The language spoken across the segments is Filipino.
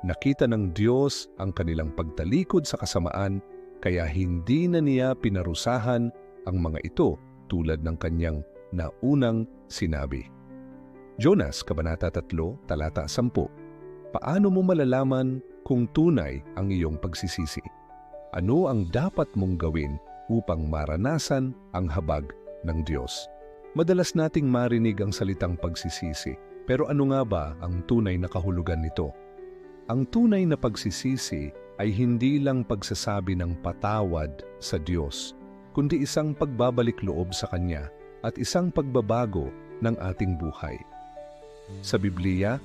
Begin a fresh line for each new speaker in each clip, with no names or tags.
Nakita ng Diyos ang kanilang pagtalikod sa kasamaan kaya hindi na niya pinarusahan ang mga ito tulad ng kanyang naunang sinabi. Jonas, Kabanata 3, Talata 10 Paano mo malalaman kung tunay ang iyong pagsisisi? Ano ang dapat mong gawin upang maranasan ang habag ng Diyos? Madalas nating marinig ang salitang pagsisisi, pero ano nga ba ang tunay na kahulugan nito? Ang tunay na pagsisisi ay hindi lang pagsasabi ng patawad sa Diyos, kundi isang pagbabalik loob sa Kanya at isang pagbabago ng ating buhay. Sa Biblia,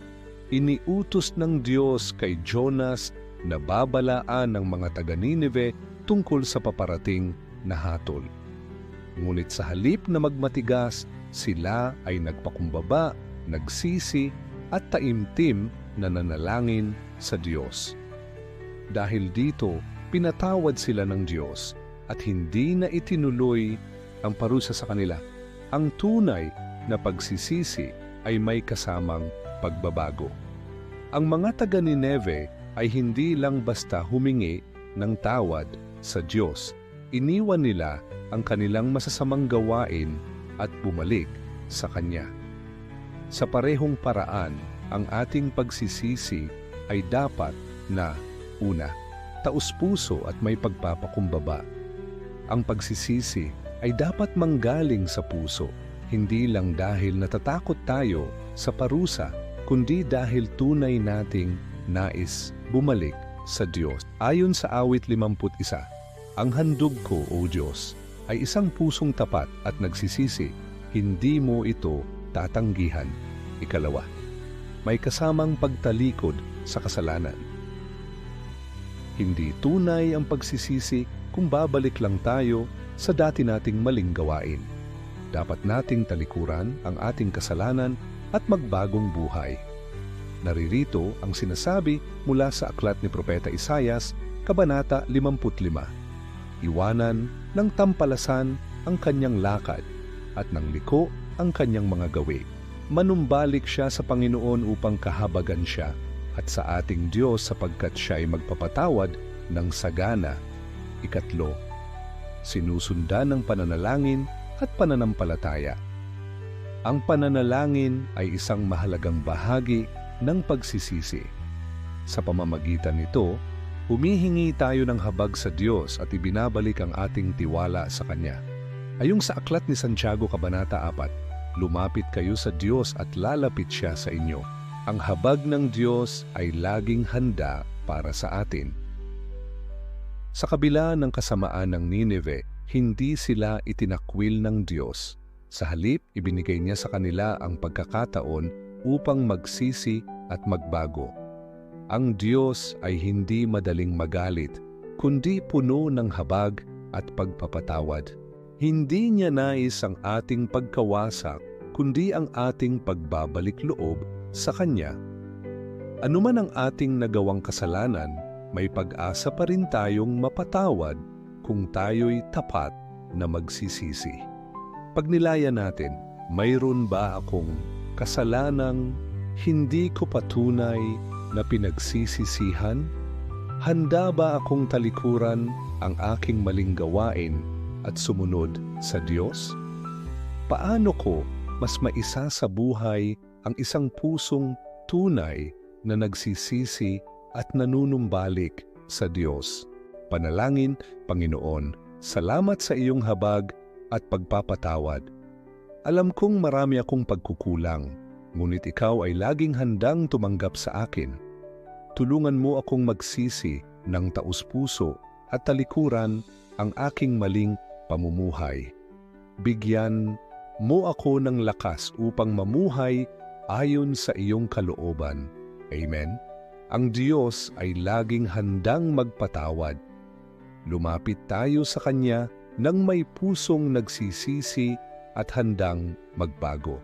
iniutos ng Diyos kay Jonas na babalaan ng mga taga-Nineveh tungkol sa paparating na hatol. Ngunit sa halip na magmatigas, sila ay nagpakumbaba, nagsisi at taimtim na nanalangin sa Diyos. Dahil dito, pinatawad sila ng Diyos at hindi na itinuloy ang parusa sa kanila. Ang tunay na pagsisisi ay may kasamang pagbabago. Ang mga taga Nineve ay hindi lang basta humingi ng tawad sa Diyos. Iniwan nila ang kanilang masasamang gawain at bumalik sa Kanya. Sa parehong paraan, ang ating pagsisisi ay dapat na una, taus-puso at may pagpapakumbaba. Ang pagsisisi ay dapat manggaling sa puso, hindi lang dahil natatakot tayo sa parusa, kundi dahil tunay nating nais bumalik sa Diyos. Ayon sa awit 51, ang handog ko, O Diyos, ay isang pusong tapat at nagsisisi, hindi mo ito tatanggihan. Ikalawa, may kasamang pagtalikod sa kasalanan. Hindi tunay ang pagsisisi kung babalik lang tayo sa dati nating maling gawain. Dapat nating talikuran ang ating kasalanan at magbagong buhay. Naririto ang sinasabi mula sa aklat ni Propeta Isayas, Kabanata 55. Iwanan ng tampalasan ang kanyang lakad at ng liko ang kanyang mga gawi manumbalik siya sa Panginoon upang kahabagan siya at sa ating Diyos sapagkat siya ay magpapatawad ng sagana. Ikatlo, sinusundan ng pananalangin at pananampalataya. Ang pananalangin ay isang mahalagang bahagi ng pagsisisi. Sa pamamagitan nito, humihingi tayo ng habag sa Diyos at ibinabalik ang ating tiwala sa Kanya. Ayong sa aklat ni Santiago Kabanata 4, lumapit kayo sa Diyos at lalapit siya sa inyo. Ang habag ng Diyos ay laging handa para sa atin. Sa kabila ng kasamaan ng Nineveh, hindi sila itinakwil ng Diyos. Sa halip, ibinigay niya sa kanila ang pagkakataon upang magsisi at magbago. Ang Diyos ay hindi madaling magalit, kundi puno ng habag at pagpapatawad. Hindi niya nais ang ating pagkawasak, kundi ang ating pagbabalik loob sa Kanya. Ano man ang ating nagawang kasalanan, may pag-asa pa rin tayong mapatawad kung tayo'y tapat na magsisisi. Pag nilaya natin, mayroon ba akong kasalanang hindi ko patunay na pinagsisisihan? Handa ba akong talikuran ang aking maling gawain at sumunod sa Diyos? Paano ko mas maisa sa buhay ang isang pusong tunay na nagsisisi at nanunumbalik sa Diyos? Panalangin, Panginoon, salamat sa iyong habag at pagpapatawad. Alam kong marami akong pagkukulang, ngunit ikaw ay laging handang tumanggap sa akin. Tulungan mo akong magsisi ng taus-puso at talikuran ang aking maling pamumuhay. Bigyan mo ako ng lakas upang mamuhay ayon sa iyong kalooban. Amen. Ang Diyos ay laging handang magpatawad. Lumapit tayo sa Kanya nang may pusong nagsisisi at handang magbago.